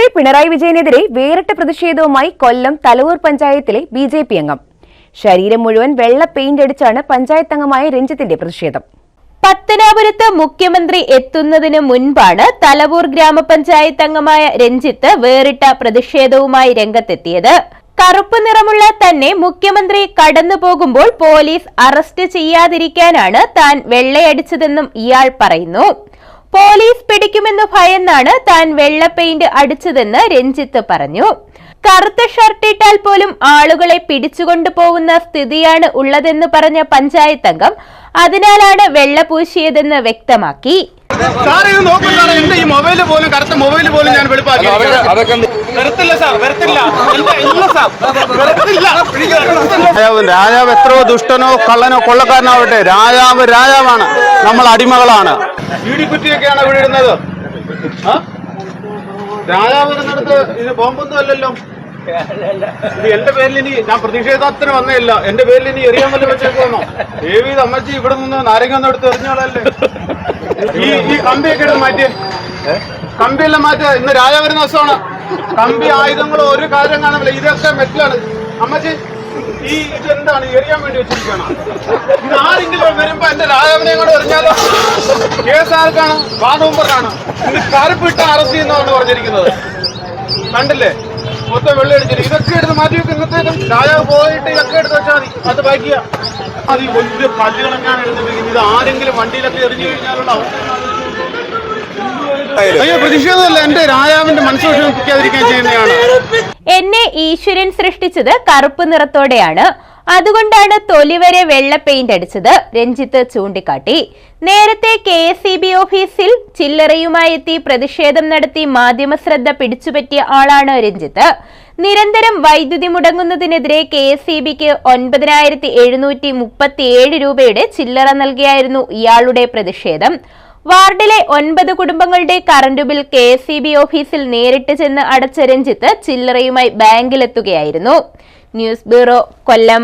മുഖ്യമന്ത്രി പിണറായി വിജയനെതിരെ വേറിട്ട പ്രതിഷേധവുമായി കൊല്ലം തലവൂർ പഞ്ചായത്തിലെ ബി ജെ പി അംഗം. ശരീരം മുഴുവൻ വെള്ള പെയിന്റ് അടിച്ചാണ് പഞ്ചായത്ത് അംഗമായ രഞ്ജിത്തിന്റെ പ്രതിഷേധം. പത്തനാപുരത്ത് മുഖ്യമന്ത്രി എത്തുന്നതിന് മുൻപാണ് തലവൂർ ഗ്രാമപഞ്ചായത്ത് അംഗമായ രഞ്ജിത്ത് വേറിട്ട പ്രതിഷേധവുമായി രംഗത്തെത്തിയത്. കറുപ്പ് നിറമുള്ള തന്നെ മുഖ്യമന്ത്രി കടന്നു പോകുമ്പോൾ പോലീസ് അറസ്റ്റ് ചെയ്യാതിരിക്കാനാണ് താൻ വെള്ളയടിച്ചതെന്നും ഇയാൾ പറയുന്നു. പോലീസ് പിടിക്കുമെന്ന് ഭയന്നാണ് താൻ വെള്ള പെയിന്റ് അടിച്ചതെന്ന് രഞ്ജിത്ത് പറഞ്ഞു. കറുത്ത ഷർട്ടിട്ടാൽ പോലും ആളുകളെ പിടിച്ചുകൊണ്ടു പോകുന്ന സ്ഥിതിയാണ് ഉള്ളതെന്ന് പറഞ്ഞ പഞ്ചായത്ത് അംഗം അതിനാലാണ് വെള്ള പൂശിയതെന്ന് വ്യക്തമാക്കി. എന്റെ പോലും കറുത്ത മൊബൈൽ പോലും ഞാൻ വെളുപ്പാക്കി. അതൊക്കെ വരത്തില്ല സാർ വരത്തില്ല എന്റെ ഇല്ല സാർ വരത്തില്ല രാജാവ് രാജാവ് എത്രയോ ദുഷ്ടനോ കള്ളനോ കൊള്ളക്കാരനാവട്ടെ രാജാവ് രാജാവാണ്. നമ്മൾ അടിമകളാണ്. കുറ്റിയൊക്കെയാണ് ഇവിടെ ഇടുന്നത്? രാജാവ് ഇരുന്നിടത്ത് ഇത് ബോംബൊന്നും അല്ലല്ലോ. ഇത് എന്റെ പേരിൽ ഇനി ഞാൻ പ്രതിഷേധത്തിന് വന്നേയില്ല. എന്റെ പേരിൽ ഇനി എറിയാൻ വല്ല വെച്ചേക്കുന്നോ ദേവി അമ്മച്ചി ഇവിടെ നിന്ന് നാരങ്ങ ഒന്നും എടുത്ത് എറിഞ്ഞോളല്ലേ ഈ ഈ കമ്പിയൊക്കെ എടുത്ത് മാറ്റിയേ. കമ്പിയെല്ലാം മാറ്റുക ഇന്ന് രാജാവ് വരുന്ന ദിവസമാണ് കമ്പി ആയുധങ്ങളോ ഒരു കാര്യം കാണുന്നില്ല. ഇതൊക്കെ മെറ്റലാണ് അമ്മച്ചി ഈ ഇത് എന്താണ് എറിയാൻ വേണ്ടി വെച്ചിരിക്കണം ഇത് ആരെങ്കിലും വരുമ്പോ എന്റെ രാജാവിനെ കൂടെ എറിഞ്ഞാലോ കേസ് ആർക്കാണ്? ഇത് കറുപ്പിട്ട് അറസ്റ്റ് ചെയ്യുന്നതാണ് പറഞ്ഞിരിക്കുന്നത്. കണ്ടില്ലേ? മൊത്തം വെള്ളി അടിച്ചിട്ട് ഇതൊക്കെ എടുത്ത് മാറ്റി വെക്കും ഇന്നത്തേക്കും രാജാവ് പോയിട്ട് ഇതൊക്കെ എടുത്ത് വെച്ചാൽ മതി. അത് ബാക്കിയ അത് വലിയ കല്ലുകളെങ്ങാണ് എടുത്ത് വെക്കുന്നത് ഇത് ആരെങ്കിലും വണ്ടിയിലൊക്കെ എറിഞ്ഞു കഴിഞ്ഞാലുള്ള അയ്യോ പ്രതിഷേധമല്ല. എന്റെ രാജാവിന്റെ മനസ്സ് വിഷമിപ്പിക്കാതിരിക്കാൻ ചെയ്യുന്നതാണ് എന്നെ ഈശ്വരൻ സൃഷ്ടിച്ചത് കറുപ്പ് നിറത്തോടെയാണ്. അതുകൊണ്ടാണ് തൊലി വരെ വെള്ള പെയിന്റ് അടിച്ചത്. രഞ്ജിത്ത് ചൂണ്ടിക്കാട്ടി. നേരത്തെ കെ എസ് ഇ ബി ഓഫീസിൽ ചില്ലറയുമായി എത്തി പ്രതിഷേധം നടത്തി മാധ്യമശ്രദ്ധ പിടിച്ചുപറ്റിയ ആളാണ് രഞ്ജിത്ത്. നിരന്തരം വൈദ്യുതി മുടങ്ങുന്നതിനെതിരെ കെ എസ് ഇ ബിക്ക് ഒൻപതിനായിരത്തി എഴുന്നൂറ്റി മുപ്പത്തിയേഴ് രൂപയുടെ ചില്ലറ നൽകിയായിരുന്നു ഇയാളുടെ പ്രതിഷേധം. വാർഡിലെ ഒൻപത് കുടുംബങ്ങളുടെ current bill K S E B ഓഫീസിൽ നേരിട്ട് ചെന്ന് അടച്ച രഞ്ജിത്ത് ചില്ലറയുമായി ബാങ്കിലെത്തുകയായിരുന്നു. News bureau Kollam.